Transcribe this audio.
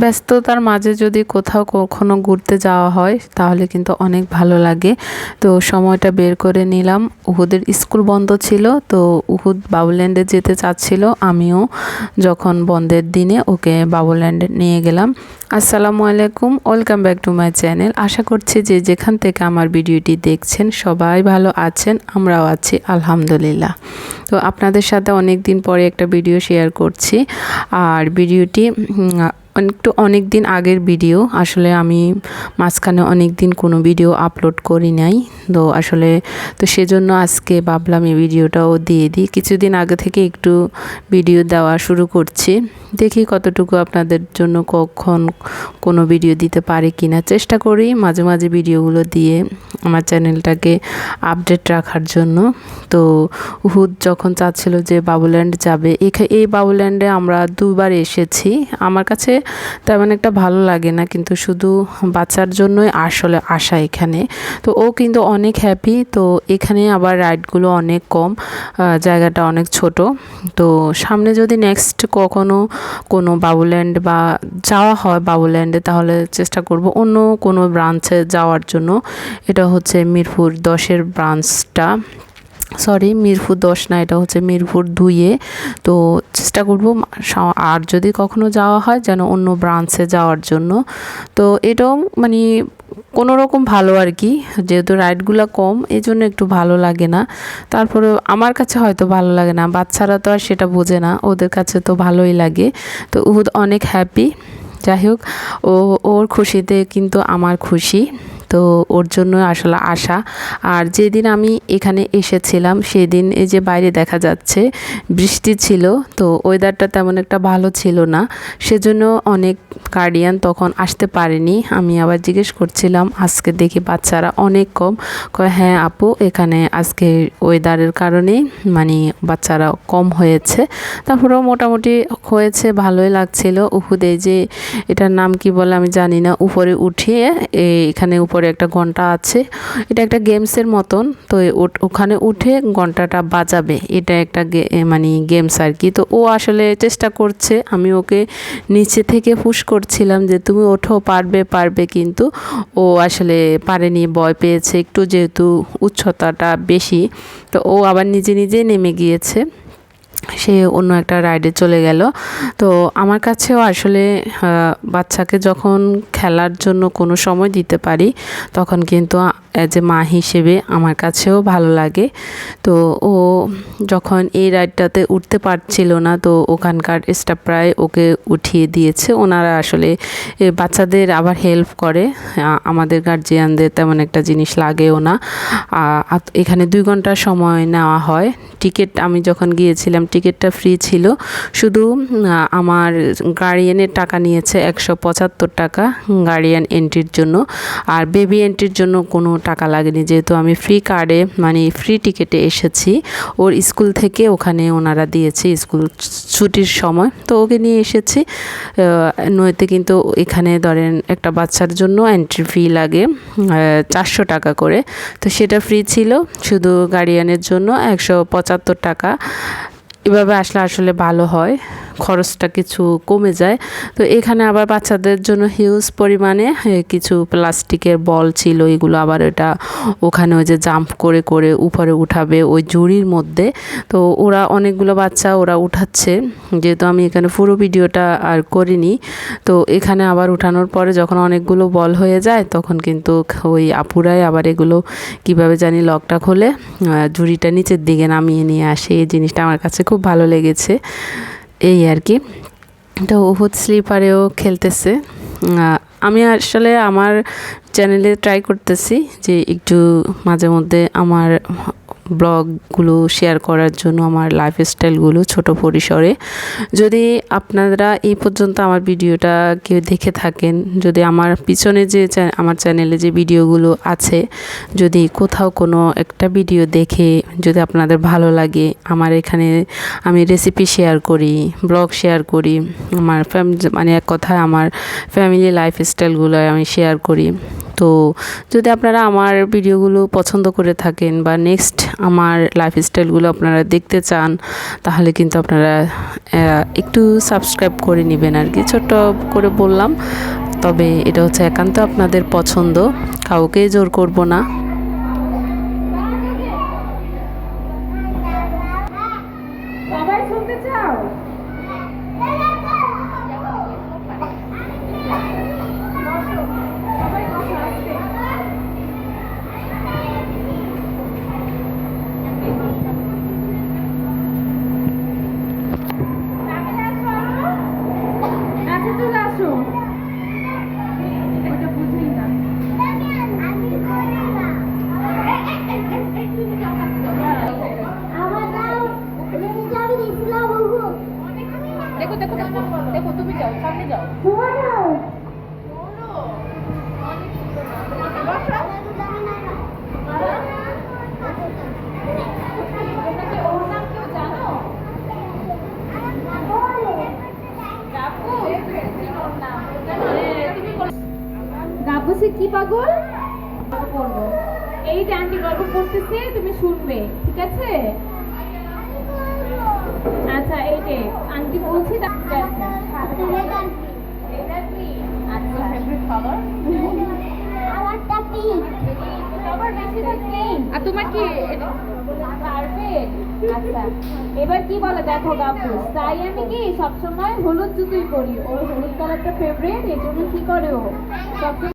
ব্যস্ততার মাঝে যদি কোথাও কখনো ঘুরতে যাওয়া হয়, তাহলে কিন্তু অনেক ভালো লাগে। তো সময়টা বের করে নিলাম। উহুদের স্কুল বন্ধ ছিল, তো উহুদ বাবুল্যান্ডে যেতে চাচ্ছিল। আমিও যখন বন্ধের দিনে ওকে বাবুল্যান্ডে নিয়ে গেলাম। আসসালামু আলাইকুম, welcome back to my channel. আশা করছি যে যেখান থেকে আমার ভিডিওটি দেখছেন, সবাই ভালো আছেন, আমরাও আছি, আলহামদুলিল্লাহ। তো আপনাদের সাথে অনেক দিন পরে একটা ভিডিও শেয়ার করছি। আর ভিডিওটি একটু অনেক দিন আগের ভিডিও। আসলে আমি মাঝখানে অনেক দিন কোনো ভিডিও আপলোড করি নাই। তো আসলে, তো সেজন্য আজকে ভাবলাম এই ভিডিওটাও দিয়ে দিই। কিছুদিন আগে থেকে একটু ভিডিও দেওয়া শুরু করছি। দেখি কতটুকু আপনাদের জন্য কখন কোনো ভিডিও দিতে পারি কি না চেষ্টা করি মাঝে মাঝে ভিডিওগুলো দিয়ে আমার চ্যানেলটাকে আপডেট রাখার জন্য। তো হুদ যখন চাচ্ছিল যে বাবুল্যান্ড যাবে এই বাবুল্যান্ডে আমরা দুবার এসেছি। আমার কাছে তেমন একটা ভালো লাগে না, কিন্তু শুধু বাচ্চার জন্যই আসলে আসা এখানে। তো ও কিন্তু অনেক হ্যাপি তো এখানে আবার রাইডগুলো অনেক কম জায়গাটা অনেক ছোট। তো সামনে যদি নেক্সট কখনো কোনো বাবুল্যান্ড বা যাওয়া হয় বাবুল্যান্ডে, তাহলে চেষ্টা করব অন্য কোনো ব্রাঞ্চে যাওয়ার জন্য। এটা হচ্ছে মিরপুর দশের ব্রাঞ্চটা সরি মিরপুর দশ না, এটা হচ্ছে মিরপুর দুইয়ে। তো চেষ্টা করব আর যদি কখনো যাওয়া হয় যেন অন্য ব্রাঞ্চে যাওয়ার জন্য। তো এটাও মানে কোনো রকম ভালো আর কি, যেহেতু রাইডগুলো কম এই জন্য একটু ভালো লাগে না। তারপরে আমার কাছে হয়তো ভালো লাগে না, বাচ্চারা তো আর সেটা বোঝে না, ওদের কাছে তো ভালোই লাগে। তো উহুদ অনেক হ্যাপি যাই হোক, ও ওর খুশিতে কিন্তু আমার খুশি। তো ওর জন্য আসলে আশা। আর যেদিন আমি এখানে এসেছিলাম, সেদিন এই যে বাইরে দেখা যাচ্ছে, বৃষ্টি ছিল, তো ওয়েদারটা তেমন একটা ভালো ছিল না। সেজন্য অনেক গার্ডিয়ান তখন আসতে পারেনি। আমি আবার জিজ্ঞেস করছিলাম, আজকে দেখি বাচ্চারা অনেক কম। কয় হ্যাঁ আপু, এখানে আজকে ওয়েদারের কারণেই মানে বাচ্চারা কম হয়েছে। তারপরেও মোটামুটি হয়েছে, ভালোই লাগছিল। উহুদে যে, এটার নাম কি বলে আমি জানি না, উপরে উঠিয়ে এখানে উপরে উপরে একটা ঘণ্টা আছে। এটা একটা গেমসের মতন। তো ওখানে উঠে ঘন্টাটা বাজাবে। এটা একটা মানে গেমস আর কি। তো ও আসলে চেষ্টা করছে। আমি ওকে নিচে থেকে পুশ করছিলাম যে, তুমি ওঠো, পারবে পারবে। কিন্তু ও আসলে পারেনি, ভয় পেয়েছে। একটু যেহেতু উচ্চতাটা বেশি, তো ও আবার নিজে নিজে নেমে গিয়েছে। সে অন্য একটা রাইডে চলে গেল। তো আমার কাছেও আসলে বাচ্চাকে যখন খেলার জন্য কোনো সময় দিতে পারি, তখন কিন্তু অ্যাজ এ মা হিসেবে আমার কাছেও ভালো লাগে। তো ও যখন এই রাইডটাতে উঠতে পারছিল না, তো ওখানকার স্টাফ প্রায় ওকে উঠিয়ে দিয়েছে। ওনারা আসলে বাচ্চাদের আবার হেল্প করে। আমাদের গার্জিয়ানদের তেমন একটা জিনিস লাগেও না। এখানে দুই ঘণ্টা সময় নেওয়া হয়। টিকিট আমি যখন গিয়েছিলাম টিকিটটা ফ্রি ছিল। শুধু আমার গার্ডিয়ানের টাকা নিয়েছে একশো পঁচাত্তর টাকা গার্ডিয়ান এন্ট্রির জন্য। আর বেবি এন্ট্রির জন্য কোনো টাকা লাগেনি। যেহেতু আমি ফ্রি কার্ডে মানে ফ্রি টিকিটে এসেছি, ওর স্কুল থেকে ওখানে ওনারা দিয়েছে স্কুল ছুটির সময়। তো ওকে নিয়ে এসেছি। নইতে কিন্তু এখানে ধরেন একটা বাচ্চার জন্য এন্ট্রি ফি লাগে চারশো টাকা করে। তো সেটা ফ্রি ছিল। শুধু গার্ডিয়ানের জন্য একশো পঁচাত্তর টাকা। এভাবে আসলে আসলে ভালো হয়। খরচটা কিছু কমে যায়। তো এখানে আবার বাচ্চাদের জন্য হিউজ পরিমাণে কিছু প্লাস্টিকের বল ছিল, এগুলো আবার এটা ওখানে ওই যে জাম্প করে করে উপরে উঠাবে ওই জুড়ির মধ্যে। তো ওরা অনেকগুলো বাচ্চা ওরা উঠাচ্ছে। যেহেতু আমি এখানে পুরো ভিডিওটা আর করিনি, তো এখানে আবার উঠানোর পরে যখন অনেকগুলো বল হয়ে যায়, তখন কিন্তু ওই আপুরাই আবার এগুলো কীভাবে জানি লকটা খোলে ঝুড়িটা নিচের দিকে নামিয়ে নিয়ে আসে। এই জিনিসটা আমার কাছে খুব ভালো লেগেছে। এই আর কি। তো উহুদ স্লিপারেও খেলতেছে। আমি আসলে আমার চ্যানেলে ট্রাই করতেছি যে একটু মাঝে মধ্যে আমার ব্লগগুলো শেয়ার করার জন্য আমার লাইফস্টাইলগুলো ছোট পরিসরে। যদি আপনারা এই পর্যন্ত আমার ভিডিওটা কেউ দেখে থাকেন, যদি আমার পিছনে যে আমার চ্যানেলে যে ভিডিওগুলো আছে, যদি কোথাও কোনো একটা ভিডিও দেখে, যদি আপনাদের ভালো লাগে, আমার এখানে আমি রেসিপি শেয়ার করি ব্লগ শেয়ার করি, আমার ফ্যামিলি মানে এক কথায় আমার ফ্যামিলি লাইফস্টাইলগুলো আমি শেয়ার করি। তো যদি আপনারা আমার ভিডিওগুলো পছন্দ করে থাকেন বা নেক্সট আমার লাইফস্টাইলগুলো আপনারা দেখতে চান, তাহলে কিন্তু আপনারা একটু সাবস্ক্রাইব করে নেবেন আর কি। ছোট্ট করে বললাম, তবে এটা হচ্ছে একান্ত আপনাদের পছন্দ, কাউকে জোর করব না সবাই শুনতে চাও সবাই বসো আস্তে। কাছে আসো আরও। কাছে চলে আসো ওটা বুঝেই না দেখো দেখো দেখো দেখো তুমি যাও, সামনে যাও। কি পাগল? পড়ব এই যে আন্টি গল্প পড়তেছে তুমি শুনবে, ঠিক আছে আচ্ছা এই যে আন্টি বলছি তা- ঠিক আছে এটা কি আচ্ছা ফেভারিট কালার সবার বেশিরভাগ পিঙ্ক আর তোমার কি আচ্ছা। এবার কি বলে দেখো গাবু তাই আমি কি সবসময় হলুদ জুতোই পরি? ওর হলুদ কালারটা ফেভারিট এই জন্য কি করে ও? সবসময়